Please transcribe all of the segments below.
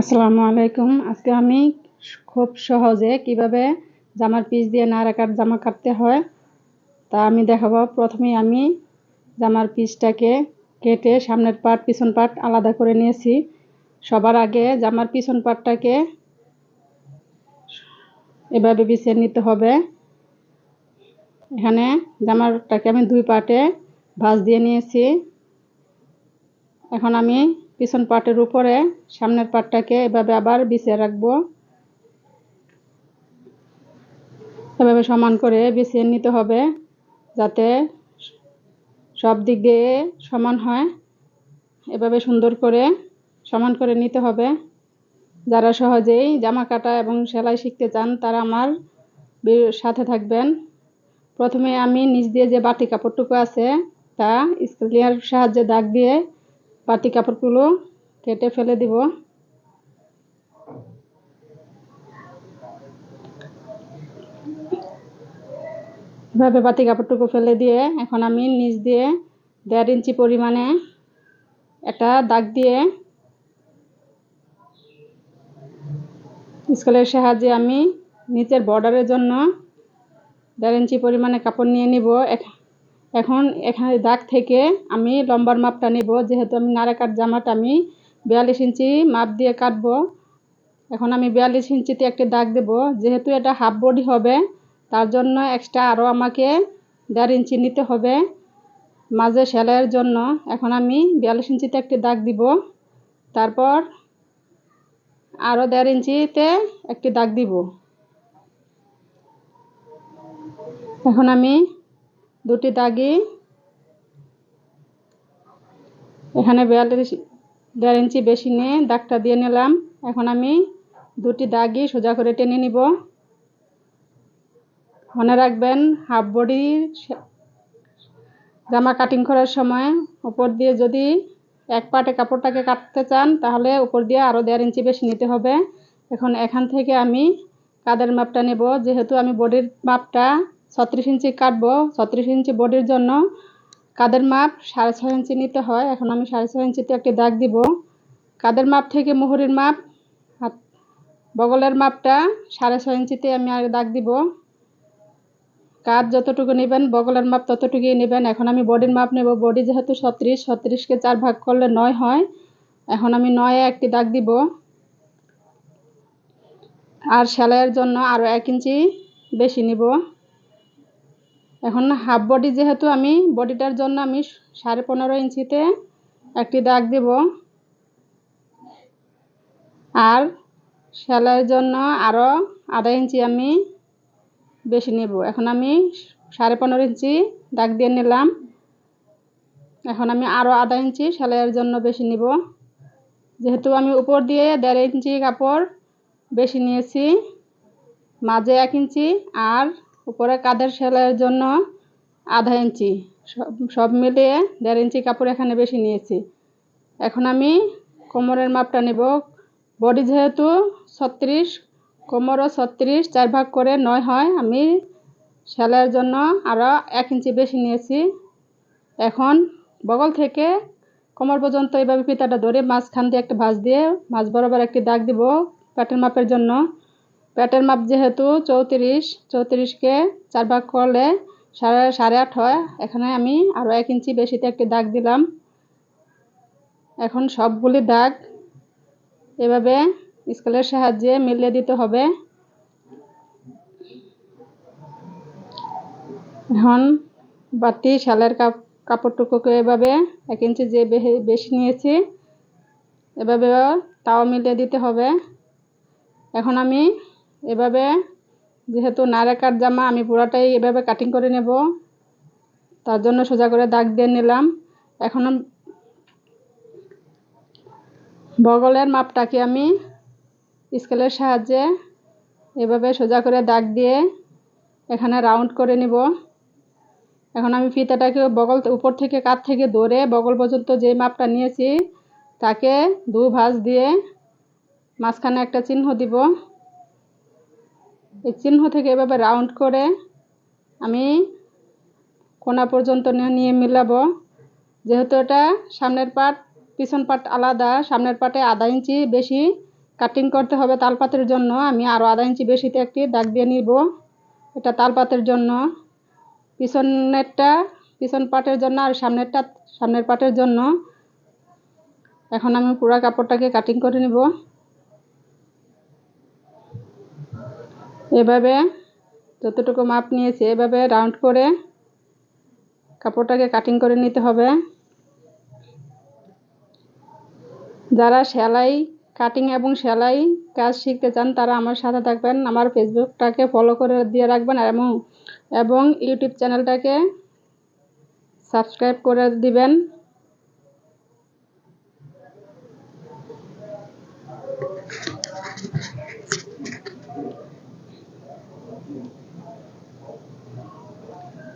আসসালামু আলাইকুম। আজকে আমি খুব সহজে কীভাবে জামার পিস দিয়ে না রাখার জামা কাটতে হয়, তা আমি দেখাবো। প্রথমে আমি জামার পিসটাকে কেটে সামনের পাট, পিছন পাট আলাদা করে নিয়েছি। সবার আগে জামার পিছন পাটটাকে এভাবে বিছিয়ে নিতে হবে। এখানে জামারটাকে আমি দুই পাটে ভাঁজ দিয়ে নিয়েছি। এখন আমি পিছন পাটের উপরে, সামনের পাটটাকে এভাবে আবার বিছিয়ে রাখব। এভাবে সমান করে বিছিয়ে নিতে হবে যাতে সব দিক দিয়ে সমান হয়। এভাবে সুন্দর করে সমান করে নিতে হবে। যারা সহজেই জামা কাটা এবং সেলাই শিখতে চান, তারা আমার সাথে থাকবেন। প্রথমে আমি নিচ দিয়ে যে বাটি কাপড়টুকু আছে, তা স্কেলিয়ার সাহায্যে দাগ দিয়ে বাটি কাপড়গুলো কেটে ফেলে দিব। এভাবে বাতি কাপড়টুকু ফেলে দিয়ে এখন আমি নিচ দিয়ে দেড় ইঞ্চি পরিমাণে একটা দাগ দিয়ে স্কেলের সাহায্যে আমি নিচের বর্ডারের জন্য দেড় ইঞ্চি পরিমাণে কাপড় নিয়ে নিব। এখন এখানে দাগ থেকে আমি লম্বার মাপটা নিব। যেহেতু আমি নাড়া কাট জামাটা আমি বিয়াল্লিশ ইঞ্চি মাপ দিয়ে কাটবো। এখন আমি বিয়াল্লিশ ইঞ্চিতে একটি দাগ দেব। যেহেতু এটা হাফ বডি হবে, তার জন্য এক্সট্রা আরও আমাকে দেড় ইঞ্চি নিতে হবে মাঝে সেলাইয়ের জন্য। এখন আমি বিয়াল্লিশ ইঞ্চিতে একটি দাগ দিব। তারপর আরও দেড় ইঞ্চিতে একটি দাগ দিব। এখন আমি দুটি দাগি। এখানে বিয়াল্লিশ দেড় ইঞ্চি বেশি নিয়ে দাগটা দিয়ে নিলাম। এখন আমি দুটি দাগি সোজা করে টেনে নিব। মনে রাখবেন হাফ বডি জামা কাটিং করার সময় উপর দিয়ে যদি এক পাটে কাপড়টাকে কাটতে চান, তাহলে উপর দিয়ে আরও দেড় ইঞ্চি বেশি নিতে হবে। এখন এখান থেকে আমি কাদের মাপটা নেব? যেহেতু আমি বডির মাপটা ছত্রিশ ইঞ্চি কাটবো। ছত্রিশ ইঞ্চি বডির জন্য কাদের মাপ? সাড়ে ছয় ইঞ্চি নিতে হয়। এখন আমি সাড়ে ছয় ইঞ্চিতে একটি দাগ দিব। কাদের মাপ থেকে মুহুরির মাপ? বগলের মাপটা সাড়ে ছয় ইঞ্চিতে আমি আর দাগ দিব। কাজ যতটুকু নেবেন, বগলের মাপ ততটুকুই নেবেন। এখন আমি বডির মাপ নেব। বডি যেহেতু ছত্রিশ, ছত্রিশকে চার ভাগ করলে নয় হয়। এখন আমি নয়ে একটি দাগ দিব। আর সেলাইয়ের জন্য আরও এক ইঞ্চি বেশি নিব। এখন হাফ বডি যেহেতু আমি বডিটার জন্য আমি সাড়ে পনেরো ইঞ্চিতে একটি দাগ দেব। আর সেলাইয়ের জন্য আরও আধা ইঞ্চি আমি বেশি নেব। এখন আমি সাড়ে পনেরো ইঞ্চি দাগ দিয়ে নিলাম। এখন আমি আরও আধা ইঞ্চি সেলাইয়ের জন্য বেশি নিব। যেহেতু আমি উপর দিয়ে দেড় ইঞ্চি কাপড় বেশি নিয়েছি, মাঝে এক ইঞ্চি আর উপরে কাদের সেলাইয়ের জন্য আধা ইঞ্চি। সব সব মিলিয়ে দেড় ইঞ্চি কাপড় এখানে বেশি নিয়েছি। এখন আমি কোমরের মাপটা নেব। বডি যেহেতু ছত্রিশ, কোমরও ছত্রিশ, চার ভাগ করে নয় হয়, আমি সেলাইয়ের জন্য আরও এক ইঞ্চি বেশি নিয়েছি। এখন বগল থেকে কোমর পর্যন্ত এইভাবে পিতাটা ধরে মাঝখান দিয়ে একটা ভাঁজ দিয়ে মাছ বরাবর একটি দাগ দিব, প্যাটের মাপের জন্য। প্যাটের মাপ যেহেতু চৌত্রিশ, চৌত্রিশকে চার ভাগ করলে সাড়ে সাড়ে আট হয়। এখানে আমি আরও এক ইঞ্চি বেশিতে একটি দাগ দিলাম। এখন সবগুলি দাগ এভাবে স্কেলের সাহায্যে মিলিয়ে দিতে হবে। এখন বাতি শালের কাপ কাপড়টুকুকে এভাবে এক ইঞ্চি যে বেশি নিয়েছি এভাবে তাও মিলিয়ে দিতে হবে। এখন আমি এভাবে, যেহেতু নাড়া কাট জামা আমি পুরাটাই এভাবে কাটিং করে নেব, তার জন্য সোজা করে দাগ দিয়ে নিলাম। এখন বগলের মাপটাকে আমি স্কেলের সাহায্যে এভাবে সোজা করে দাগ দিয়ে এখানে রাউন্ড করে নিব। এখন আমি ফিতাটাকে বগল উপর থেকে কাত থেকে ধরে বগল পর্যন্ত যে মাপটা নিয়েছি, তাকে দু ভাঁজ দিয়ে মাঝখানে একটা চিহ্ন দিব। এই চিহ্ন থেকে এভাবে রাউন্ড করে আমি কোনা পর্যন্ত নিয়ে মিলাবো। যেহেতু এটা সামনের পাট পিছন পাট আলাদা, সামনের পাটে আধা ইঞ্চি বেশি কাটিং করতে হবে তালপাতের জন্য। আমি আরও আধা ইঞ্চি বেশিতে একটি দাগ দিয়ে নিব। এটা তালপাতের জন্য। পিছনেরটা, পিছন পাটের জন্য আর সামনেরটা সামনের পাটের জন্য। এখন আমি পুরো কাপড়টাকে কাটিং করে নিব। এভাবে যতটুকু মাপ নিয়েছি, এভাবে রাউন্ড করে কাপড়টাকে কাটিং করে নিতে হবে। যারা সেলাই কাটিং এবং সেলাই কাজ শিখতে চান, তারা আমার সাথে থাকবেন, আমার ফেসবুকটাকে ফলো করে দিয়ে রাখবেন এবং এবং ইউটিউব চ্যানেলটাকে সাবস্ক্রাইব করে দিবেন।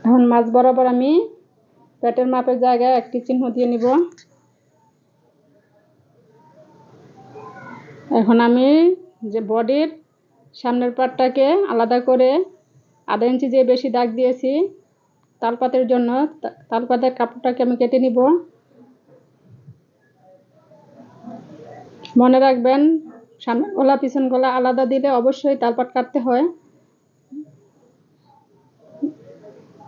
এখন মাছ বরাবর আমি পেটের মাপের জায়গায় একটি চিহ্ন দিয়ে নিব। এখন আমি যে বডির সামনের পাটটাকে আলাদা করে আধা ইঞ্চি যে বেশি দাগ দিয়েছি, তালপাতের জন্য তালপাতের কাপড়টাকে আমি কেটে নিব। মনে রাখবেন সামনের গলা, পিছন গলা আলাদা দিলে অবশ্যই তালপাট কাটতে হয়।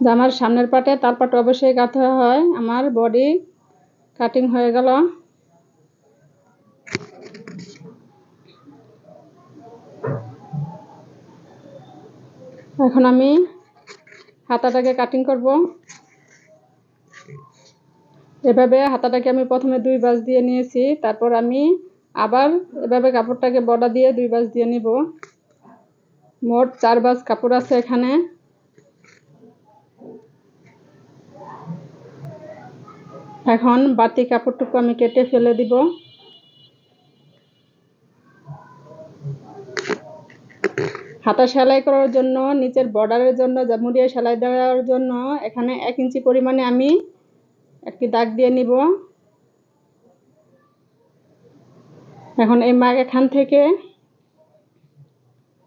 জামার সামনের পাটে তালপাট অবশ্যই কাটতে হয়। আমার বডি কাটিং হয়ে গেল। এখন আমি হাতাটাকে কাটিং করব। এভাবে হাতাটাকে আমি প্রথমে দুই বাজ দিয়ে নিয়েছি। তারপর আমি আবার এভাবে কাপড়টাকে বডা দিয়ে দুই বাজ দিয়ে নিব। মোট চার বাজ কাপড় আছে এখানে। এখন বাতি কাপড়টুকু আমি কেটে ফেলে দিব। হাতা সেলাই করার জন্য, নিচের বর্ডারের জন্য মুড়িয়ে সেলাই দেওয়ার জন্য এখানে এক ইঞ্চি পরিমাণে আমি একটি দাগ দিয়ে নিব। এখন এই মাগ এখান থেকে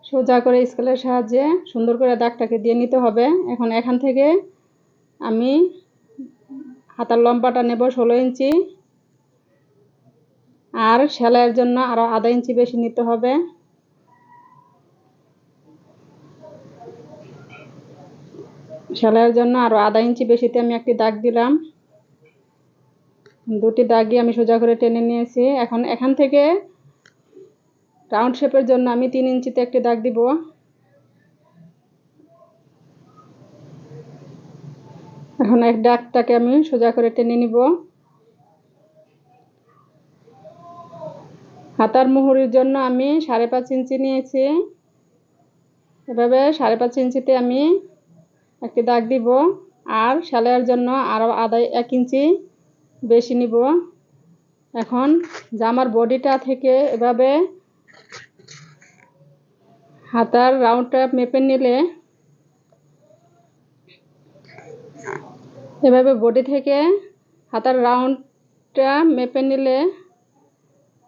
সোজা করে স্কেলের সাহায্যে সুন্দর করে দাগটাকে দিয়ে নিতে হবে। এখন এখান থেকে আমি হাতার লম্বাটা নেব ষোলো ইঞ্চি। আর সেলাইয়ের জন্য আরও আধা ইঞ্চি বেশি নিতে হবে। সেলাইয়ের জন্য আরও আধা ইঞ্চি বেশিতে আমি একটি দাগ দিলাম। দুটি দাগই আমি সোজা করে টেনে নিয়েছি। এখন এখান থেকে রাউন্ড শেপের জন্য আমি তিন ইঞ্চিতে একটি দাগ দিব। এখন এক দাগটাকে আমি সোজা করে টেনে নিব। হাতার মুহুরির জন্য আমি সাড়ে পাঁচ ইঞ্চি নিয়েছি। এভাবে সাড়ে পাঁচ ইঞ্চিতে আমি একটি দাগ দিব আর সেলাইয়ের জন্য আরও আদায় এক ইঞ্চি বেশি নিব। এখন জামার বডিটা থেকে এভাবে হাতার রাউন্ডটা মেপে নিলে এভাবে বডি থেকে হাতার রাউন্ডটা মেপে নিলে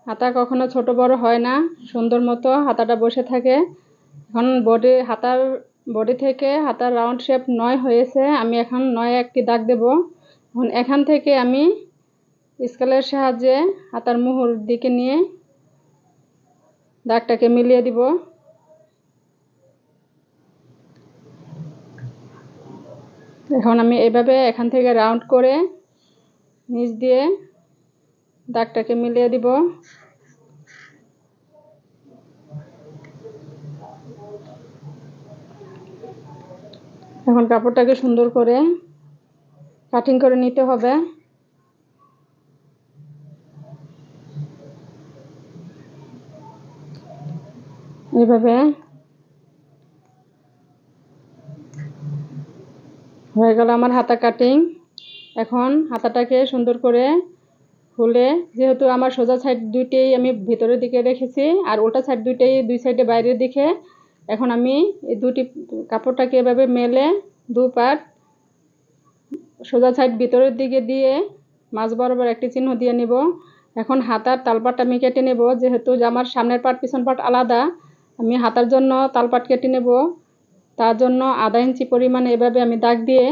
হাতা কখনো ছোট বড় হয় না, সুন্দর মতো হাতাটা বসে থাকে। এখন বডি, হাতার বডি থেকে হাতার রাউন্ড শেপ নয় হয়েছে, আমি এখন নয় একটি দাগ দেব। এখন এখান থেকে আমি স্কেলের সাহায্যে হাতার মুহুর দিকে নিয়ে দাগটাকে মিলিয়ে দিব। এখন আমি এভাবে এখান থেকে রাউন্ড করে নিচ দিয়ে দাগটাকে মিলিয়ে দিব। এখন কাপড়টাকে সুন্দর করে কাটিং করে নিতে হবে। এইভাবে হয়ে গেল আমার হাতা কাটিং এখন হাতাটাকে সুন্দর করে খুলে, যেহেতু আমার সোজা সাইড দুইটাই আমি ভিতরের দিকে রেখেছি, আর ওটা সাইড দুইটাই দুই সাইডে বাইরের দিকে, এখন আমি এই দুটি কাপড়টাকে এভাবে মেলে দু পাট সোজা সাইড ভিতরের দিকে দিয়ে মাছ বরাবর একটি চিহ্ন দিয়ে নেব। এখন হাতার তালপাট আমি কেটে নেব, যেহেতু আমার সামনের পাট পিছন পাট আলাদা, আমি হাতার জন্য তালপাট কেটে নেব। তার জন্য আধা ইঞ্চি পরিমাণে এভাবে আমি দাগ দিয়ে,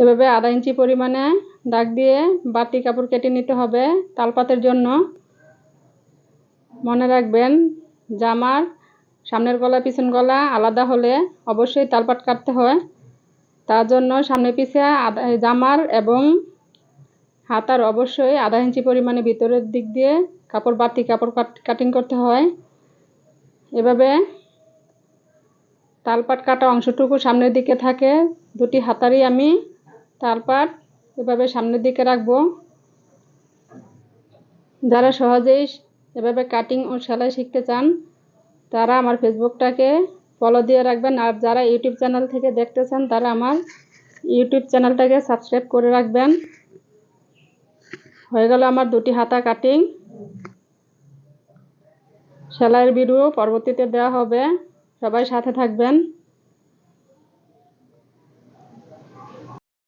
এভাবে আধা ইঞ্চি পরিমাণে দাগ দিয়ে বাড়তি কাপড় কেটে নিতে হবে তালপাতের জন্য। মনে রাখবেন, জামার সামনের গলা, পিছন গলা আলাদা হলে অবশ্যই তালপাট কাটতে হয়। তার জন্য সামনে পিছে আধা, জামার এবং হাতার অবশ্যই আধা ইঞ্চি পরিমাণে ভিতরের দিক দিয়ে কাপড়, বাড়তি কাপড় কাটিং করতে হয়। এভাবে তালপাট কাটা অংশটুকু সামনের দিকে থাকে। দুটি হাতারই আমি তালপাট এভাবে সামনের দিকে রাখব। যারা সহজেই এভাবে কাটিং ও সেলাই শিখতে চান, তারা আমার ফেসবুকটাকে ফলো দিয়ে রাখবেন। আর যারা ইউটিউব চ্যানেল থেকে দেখতে চান, তারা আমার ইউটিউব চ্যানেলটাকে সাবস্ক্রাইব করে রাখবেন। হয়ে গেল আমার দুটি হাতা কাটিং সেলাইয়ের ভিডিও পরবর্তীতে দেওয়া হবে। সবাই সাথে থাকবেন।